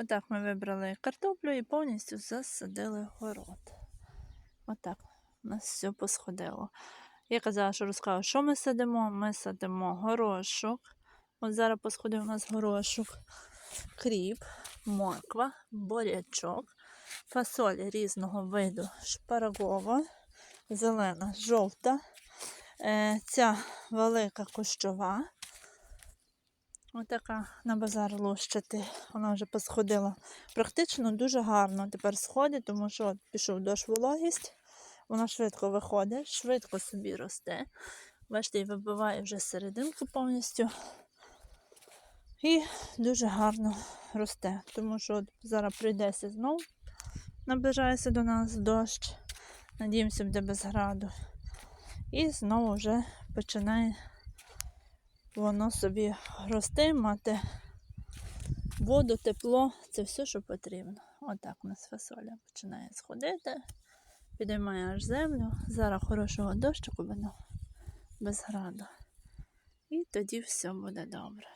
Отак ми вибрали картоплю і повністю засадили город. Отак у нас все посходило. Я казала, що розкажу, що ми садимо. Ми садимо горошок. От зараз посходив у нас горошок, кріп, морква, бурячок, фасоль різного виду, шпарагова, зелена, жовта, е, ця велика кущова. Отака на базар лущити. Вона вже посходила. Практично дуже гарно тепер сходить, тому що пішов дощ вологість. Вона швидко виходить, швидко собі росте. Бачите, і вибиває вже серединку повністю. І дуже гарно росте. Тому що от зараз прийдеться знов, наближається до нас дощ. Надіємося, буде без граду. І знову вже починає воно собі рости, мати воду, тепло це все, що потрібно. Отак у нас фасоля починає сходити, підіймає аж землю. Зараз хорошого дощику воно без граду. І тоді все буде добре.